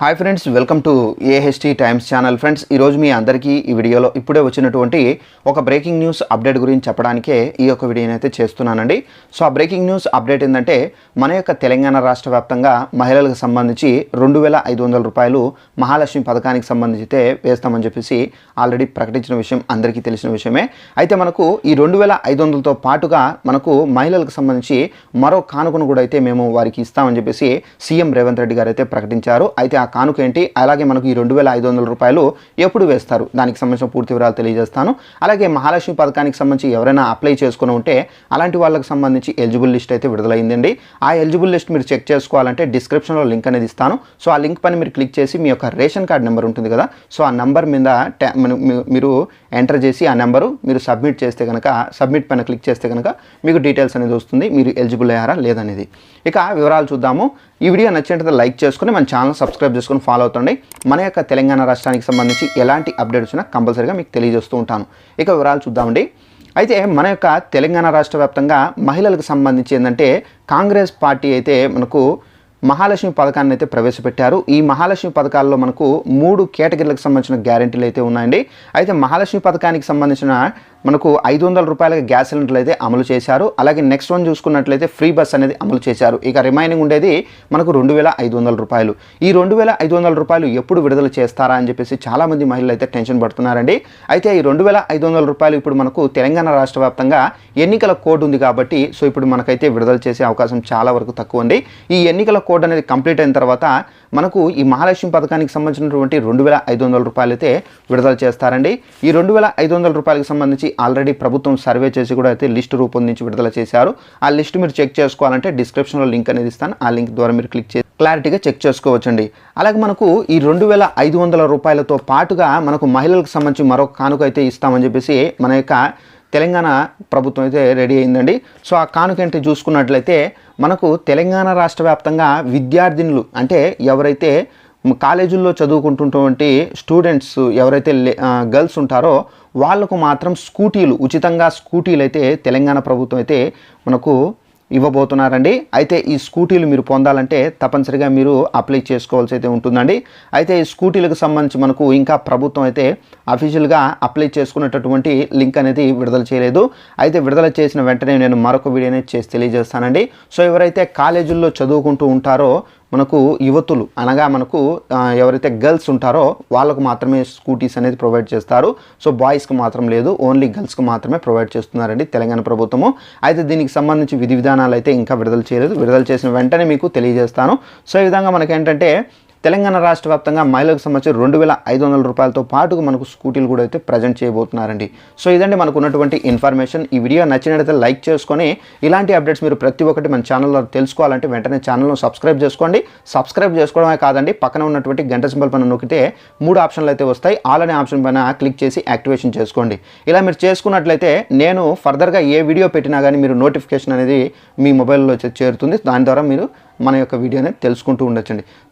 Hi friends welcome to AHT Times channel friends ఈరోజు మీ అందరికీ ఈ వీడియోలో ఇప్పుడే వచ్చినటువంటి ఒక బ్రేకింగ్ న్యూస్ అప్డేట్ గురించి చెప్పడానికే ఈ యొక్క వీడియోని అయితే చేస్తున్నానండి. సో ఆ బ్రేకింగ్ న్యూస్ అప్డేట్ ఏంటంటే మన యొక్క తెలంగాణ రాష్ట్ర వ్యాప్తంగా మహిళలకు సంబంధించి రెండు వేల ఐదు వందల రూపాయలు మహాలక్ష్మి పథకానికి సంబంధించి అయితే వేస్తామని చెప్పేసి ఆల్రెడీ ప్రకటించిన విషయం అందరికీ తెలిసిన విషయమే. అయితే మనకు ఈ రెండు వేల ఐదు వందలతో పాటుగా మనకు మహిళలకు సంబంధించి మరో కానుకను కూడా అయితే మేము వారికి ఇస్తామని చెప్పేసి సీఎం రేవంత్ రెడ్డి గారు అయితే ప్రకటించారు. అయితే ఆ కానుక ఏంటి అలాగే మనకు ఈ రెండు వేల ఐదు వందల రూపాయలు ఎప్పుడు వేస్తారు? దానికి సంబంధించిన పూర్తి వివరాలు తెలియజేస్తాను. అలాగే మహాలక్ష్మి పథకానికి సంబంధించి ఎవరైనా అప్లై చేసుకుని ఉంటే అలాంటి వాళ్ళకి సంబంధించి ఎలిజిబుల్ లిస్ట్ అయితే విడుదలైందండి. ఆ ఎలిజిబుల్ లిస్ట్ మీరు చెక్ చేసుకోవాలంటే డిస్క్రిప్షన్లో లింక్ అనేది ఇస్తాను. సో ఆ లింక్ పైన మీరు క్లిక్ చేసి మీ యొక్క రేషన్ కార్డ్ నెంబర్ ఉంటుంది కదా సో ఆ నెంబర్ మీద మీరు ఎంటర్ చేసి ఆ నెంబరు మీరు సబ్మిట్ చేస్తే కనుక సబ్మిట్ పైన క్లిక్ చేస్తే కనుక మీకు డీటెయిల్స్ అనేది వస్తుంది మీరు ఎలిజిబుల్ అయ్యారా లేదనేది. ఇక వివరాలు చూద్దాము. ఈ వీడియో నచ్చినట్లయితే లైక్ చేసుకుని మన ఛానల్ సబ్స్క్రైబ్ చూసుకొని ఫాలో అవుతుండే మన యొక్క తెలంగాణ రాష్ట్రానికి సంబంధించి ఎలాంటి అప్డేట్ వచ్చినా కంపల్సరీగా మీకు తెలియజేస్తూ ఉంటాను. ఇక వివరాలు చూద్దామండి. అయితే మన యొక్క తెలంగాణ రాష్ట్ర వ్యాప్తంగా మహిళలకు సంబంధించి ఏంటంటే కాంగ్రెస్ పార్టీ అయితే మనకు మహాలక్ష్మి పథకాన్ని అయితే ప్రవేశపెట్టారు. ఈ మహాలక్ష్మి పథకాల్లో మనకు మూడు కేటగిరీలకు సంబంధించిన గ్యారెంటీలు అయితే ఉన్నాయండి. అయితే మహాలక్ష్మి పథకానికి సంబంధించిన మనకు ఐదు వందల రూపాయలకి గ్యాస్ సిలిండర్లు అయితే అమలు చేశారు. అలాగే నెక్స్ట్ వన్ చూసుకున్నట్లయితే ఫ్రీ బస్ అనేది అమలు చేశారు. ఇక రిమైనింగ్ ఉండేది మనకు రెండు వేల ఐదు వందల రూపాయలు. ఈ రెండు వేల ఐదు వందల రూపాయలు ఎప్పుడు విడుదల చేస్తారా అని చెప్పేసి చాలామంది మహిళలు అయితే టెన్షన్ పడుతున్నారండి. అయితే ఈ రెండు వేల ఐదు వందల రూపాయలు ఇప్పుడు మనకు తెలంగాణ రాష్ట్ర వ్యాప్తంగా ఎన్నికల కోడ్ ఉంది కాబట్టి సో ఇప్పుడు మనకైతే విడుదల చేసే అవకాశం చాలా వరకు తక్కువ ఉంది. ఈ ఎన్నికల కోడ్ అనేది కంప్లీట్ అయిన తర్వాత మనకు ఈ మహాలక్ష్మి పథకానికి సంబంధించినటువంటి రెండు వేల ఐదు వందల రూపాయలు అయితే విడుదల చేస్తారండి. ఈ రెండు వేల ఐదు వందల రూపాయలకు సంబంధించి ఆల్రెడీ ప్రభుత్వం సర్వే చేసి కూడా అయితే లిస్ట్ రూపొందించి విడుదల చేశారు. ఆ లిస్ట్ మీరు చెక్ చేసుకోవాలంటే డిస్క్రిప్షన్లో లింక్ అనేది ఇస్తాను. ఆ లింక్ ద్వారా మీరు క్లిక్ చేసి క్లారిటీగా చెక్ చేసుకోవచ్చండి. అలాగే మనకు ఈ రెండు వేల ఐదు వందల రూపాయలతో పాటుగా మనకు మహిళలకు సంబంధించి మరొక కానుక అయితే ఇస్తామని చెప్పేసి మన యొక్క తెలంగాణ ప్రభుత్వం అయితే రెడీ అయిందండి. సో ఆ కానుక ఏంటి చూసుకున్నట్లయితే మనకు తెలంగాణ రాష్ట్ర వ్యాప్తంగా విద్యార్థినులు అంటే ఎవరైతే కాలేజీల్లో చదువుకుంటున్నటువంటి స్టూడెంట్స్ ఎవరైతే గర్ల్స్ ఉంటారో వాళ్ళకు మాత్రం స్కూటీలు ఉచితంగా స్కూటీలు అయితే తెలంగాణ ప్రభుత్వం అయితే మనకు ఇవ్వబోతున్నారండి. అయితే ఈ స్కూటీలు మీరు పొందాలంటే తప్పనిసరిగా మీరు అప్లై చేసుకోవాల్సి అయితే ఉంటుందండి. అయితే ఈ స్కూటీలకు సంబంధించి మనకు ఇంకా ప్రభుత్వం అయితే అఫీషియల్గా అప్లై చేసుకునేటటువంటి లింక్ అనేది విడుదల చేయలేదు. అయితే విడుదల చేసిన వెంటనే నేను మరొక వీడియోనే చేసి తెలియజేస్తానండి. సో ఎవరైతే కాలేజీల్లో చదువుకుంటూ ఉంటారో మనకు యువతులు అనగా మనకు ఎవరైతే గర్ల్స్ ఉంటారో వాళ్ళకు మాత్రమే స్కూటీస్ అనేది ప్రొవైడ్ చేస్తారు. సో బాయ్స్కి మాత్రం లేదు ఓన్లీ గర్ల్స్కి మాత్రమే ప్రొవైడ్ చేస్తున్నారండి తెలంగాణ ప్రభుత్వము. అయితే దీనికి సంబంధించి విధి విధానాలు అయితే ఇంకా విడుదల చేయలేదు. విడుదల చేసిన వెంటనే మీకు తెలియజేస్తాను. సో ఈ విధంగా మనకేంటంటే తెలంగాణ రాష్ట్ర వ్యాప్తంగా మహిళలకు సంబంధించి రెండు వేల ఐదు వందల రూపాయలతో పాటుగా మనకు స్కూటీలు కూడా అయితే ప్రజెంట్ చేయబోతున్నారండి. సో ఇదండి మనకు ఉన్నటువంటి ఇన్ఫర్మేషన్. ఈ వీడియో నచ్చినట్లయితే లైక్ చేసుకొని ఇలాంటి అప్డేట్స్ మీరు ప్రతి ఒక్కటి మన ఛానల్లో తెలుసుకోవాలంటే వెంటనే ఛానల్ను సబ్స్క్రైబ్ చేసుకోండి. సబ్స్క్రైబ్ చేసుకోవడమే కాదండి పక్కన ఉన్నటువంటి గంట సింబల్ పైన నొక్కితే మూడు ఆప్షన్లు అయితే వస్తాయి. ఆల్ అనే ఆప్షన్ పైన క్లిక్ చేసి యాక్టివేషన్ చేసుకోండి. ఇలా మీరు చేసుకున్నట్లయితే నేను ఫర్దర్గా ఏ వీడియో పెట్టినా కానీ మీరు నోటిఫికేషన్ అనేది మీ మొబైల్లో చేరుతుంది. దాని ద్వారా మీరు మన యొక్క వీడియోని తెలుసుకుంటూ ఉండొచ్చండి.